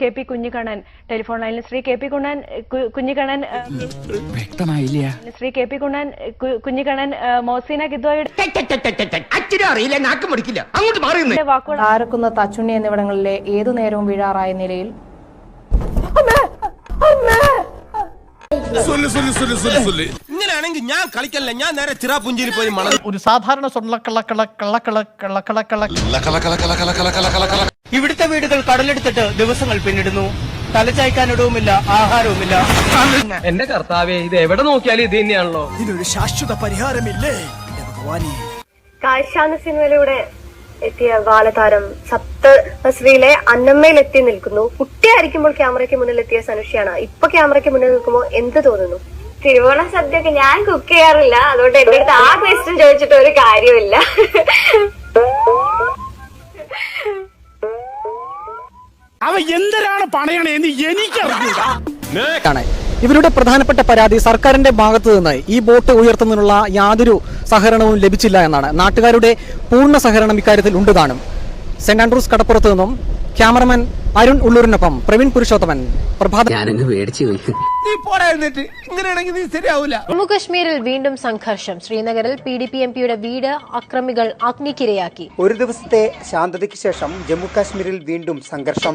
K P Kunhikannan telephone ലൈനിൽ Shri K P Kunnan Kunhikannan വ്യക്തമായില്ല. Shri K P Kunnan Kunhikannan Mohsina ഗിദ്വയുടെ അച്ഛനും അറിയില്ല നാക്ക് മുടിക്കില്ല അങ്ങോട്ട് മാറി വാക്കുകൾ ആരക്കുന്ന തച്ചുണ്ണി എന്നിവിടങ്ങളിലെ ഏതു നേരവും വീഴാറായ നിലയിൽ? ഇങ്ങനെയാണെങ്കിൽ ഞാൻ കളിക്കല്ല ഞാൻ നേരെ ചിറാപുഞ്ചിരി പോയി ഒരു സാധാരണ സ്വർണക്കള്ളക്കള കള്ളക്കള കള്ളക്കള ഇവിടുത്തെ വീടുകൾ കടലെടുത്തിട്ട് ദിവസങ്ങൾ പിന്നിടുന്നു. തലചായ്ക്കാനിടവുമില്ല ആഹാരവുമില്ല. എന്റെ കർത്താവേ ഇത് എവിടെ നോക്കിയാലും ഇത് തന്നെയാണല്ലോ. ഇതിനൊരു ശാശ്വത പരിഹാരമില്ലേ? കാശാന കാഴ്ചാന്ന സിനിമയിലൂടെ എത്തിയ ബാലതാരം സപ്തശ്രീയിലെ അന്നമ്മയിൽ എത്തി നിൽക്കുന്നു. കുട്ടിയായിരിക്കുമ്പോൾ ക്യാമറയ്ക്ക് മുന്നിൽ എത്തിയ സനുഷയാണ് ഇപ്പൊ ക്യാമറയ്ക്ക് മുന്നിൽ നിൽക്കുമ്പോൾ എന്ത് തോന്നുന്നു? തിരുവോണ സദ്യയൊക്കെ ഞാൻ കുക്ക് ചെയ്യാറില്ല. അതുകൊണ്ട് എന്റെ അടുത്ത് ആ ക്വസ്റ്റ്യൻ ചോദിച്ചിട്ട് ഒരു കാര്യമില്ല അവ എന്തരാണ് പണയണേന്ന് എനിക്കറിയില്ല ഇവരുടെ പ്രധാനപ്പെട്ട പരാതി സർക്കാരിന്റെ ഭാഗത്തു നിന്ന് ഈ ബോട്ട് ഉയർത്തുന്നതിനുള്ള യാതൊരു സഹകരണവും ലഭിച്ചില്ല എന്നാണ്. നാട്ടുകാരുടെ പൂർണ സഹകരണം ഇക്കാര്യത്തിൽ ഉണ്ട് കാണും. സെന്റ് ആൻഡ്രൂസ് കടപ്പുറത്ത് നിന്നും ക്യാമറമാൻ അരുൺ ഉള്ളൂരിനൊപ്പം പ്രവീൺ പുരുഷോത്തമൻ പ്രഭാത വീണ്ടും സംഘർഷം. ശ്രീനഗറിൽ പി ഡി പി എം പിയുടെ വീട് അക്രമികൾ അഗ്നിക്കിരയാക്കി. ഒരു ദിവസത്തെ ശാന്തതയ്ക്ക് ശേഷം ജമ്മു കാശ്മീരിൽ വീണ്ടും സംഘർഷം.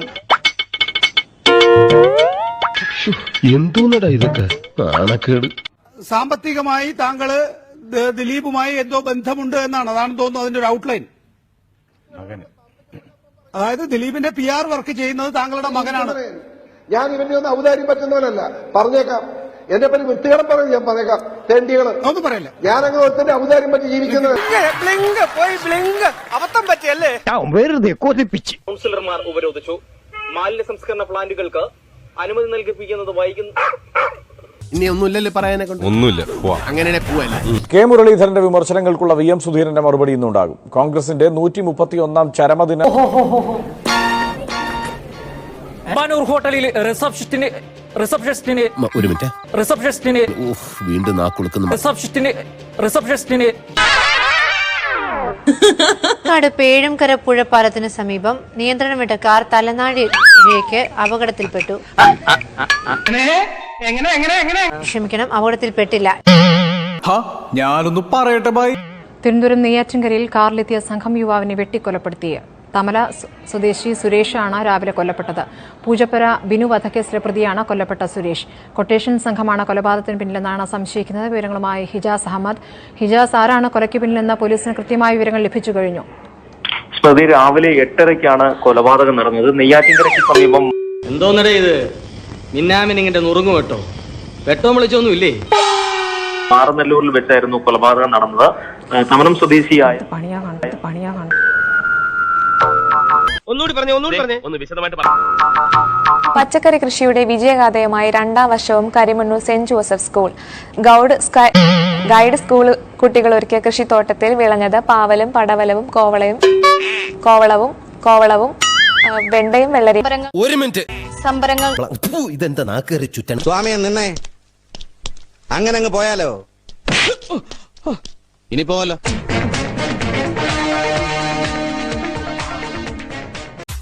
എന്തോന്നടാ ഇതൊക്കെ? സാമ്പത്തികമായി താങ്കൾ ദിലീപുമായി എന്തോ ബന്ധമുണ്ട് എന്നാണ്. അതാണ് തോന്നുന്നു അതിന്റെ ഒരു ഔട്ട്ലൈൻ അതായത് ദിലീപിന്റെ പി ആർ വർക്ക് ചെയ്യുന്നത് താങ്കളുടെ മകനാണ്. ഞാൻ ഇവന്റെ ഒന്നും ഔദാര്യം പറ്റുന്നവനല്ല. പറഞ്ഞേക്കാം. എന്നെ പറ്റി വൃത്തികേടം പറയും ഞാൻ പറഞ്ഞേക്കാം. തെണ്ടികൾ. ഒന്നും പറയില്ല? ഞാൻ അങ്ങനെ ഒരുത്തന്റെ ഔദാര്യം പറ്റി ജീവിക്കുന്നത്. അബദ്ധം പറ്റിയല്ലേ? വെറുതെ കൊതിപ്പിച്ച്. കൗൺസിലർമാർ ഉപരോധിച്ചു. മാലിന്യ സംസ്കരണ പ്ലാന്റുകൾക്ക് അനുമതി നൽകിപ്പിക്കുന്നത് വൈകുന്നു ഇനി ഒന്നുമില്ലല്ലോ പറയാനെ കൊണ്ട്. ഒന്നുമില്ല അങ്ങനെ പോവല്ല. കെ മുരളീധരന്റെ വിമർശനങ്ങൾക്കുള്ള വി എം സുധീരന്റെ മറുപടി ഇന്നുണ്ടാകും. കോൺഗ്രസിന്റെ നൂറ്റി മുപ്പത്തി ഒന്നാം ചരമദിന മാനൂർ ഹോട്ടലിൽ റിസപ്ഷനിസ്റ്റിന് റിസപ്ഷനിസ്റ്റിന് ഒരു മിനിറ്റ്. റിസപ്ഷനിസ്റ്റിന് വീണ്ടും നാക്കുളുക്കുന്നു റിസപ്ഷനിസ്റ്റിന് റിസപ്ഷനിസ്റ്റിന് കാട് പേഴുംകര പുഴപ്പാലത്തിന് സമീപം നിയന്ത്രണം വിട്ട കാർ തലനാടിലേക്ക് അപകടത്തിൽപ്പെട്ടു. ക്ഷമിക്കണം അപകടത്തിൽ പെട്ടില്ല. ഞാനൊന്ന് പറയട്ടെ ബൈ. തിരുവനന്തപുരം നെയ്യാറ്റിൻകരയിൽ കാറിലെത്തിയ സംഘം യുവാവിനെ വെട്ടിക്കൊലപ്പെടുത്തിയ തമല സ്വദേശി സ്വദേശി സുരേഷാണ് രാവിലെ കൊല്ലപ്പെട്ടത്. പൂജപ്പുര ബിനു വധക്കേസിലെ പ്രതിയാണ് കൊല്ലപ്പെട്ട സുരേഷ്. കൊട്ടേഷൻ സംഘമാണ് കൊലപാതകത്തിന് പിന്നിലെന്നാണ് സംശയിക്കുന്നത്. വിവരങ്ങളുമായി ഹിജാസ് അഹമ്മദ്. ഹിജാസ് ആരാണ് കൊലയ്ക്ക് പിന്നിലെന്ന് പോലീസിന് കൃത്യമായ വിവരങ്ങൾ ലഭിച്ചു കഴിഞ്ഞു. സ്മൃതി രാവിലെ എട്ടരയ്ക്കാണ് കൊലപാതകം നടന്നത്. നെയ്യാറ്റിൻകരയ്ക്ക് സമീപം എന്തോന്നടേ ഇത്? മിന്നാമിനിങ്ങിന്റെ നുറുങ്ങു വെട്ടോ? വെട്ടോ വിളിച്ചൊന്നും ഇല്ലേ മാറനല്ലൂരിൽ വെച്ചായിരുന്നു കൊലപാതകം നടന്നത്. സമരം തമനം സ്വദേശിയായ ഒന്നുകൂടി പറഞ്ഞു ഒന്നുകൂടി പറഞ്ഞു. ഒന്ന് വിശദമായിട്ട് പച്ചക്കറി കൃഷിയുടെ വിജയഗാഥയുമായി രണ്ടാം വർഷവും കരിമണ്ണൂർ സെന്റ് ജോസഫ് സ്കൂൾ. ഗൗഡ് സ്കൈ- ഗൈഡ് സ്കൂൾ കുട്ടികൾ ഒരുക്കിയ കൃഷിത്തോട്ടത്തിൽ വിളഞ്ഞത് പാവലും പടവലവും കോവളയും കോവളവും കോവളവും വെണ്ടയും വെള്ളരി ഒരു മിനിറ്റ്. സംഭരങ്ങൾ ഇതെന്താ നാക്കേറി ചുറ്റൻ സ്വാമിയെ നിന്നേ. അങ്ങനെ അങ്ങ് പോയാലോ? ഇനി പോവല്ലോ.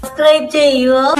സബ്സ്ക്രൈബ് ചെയ്യുക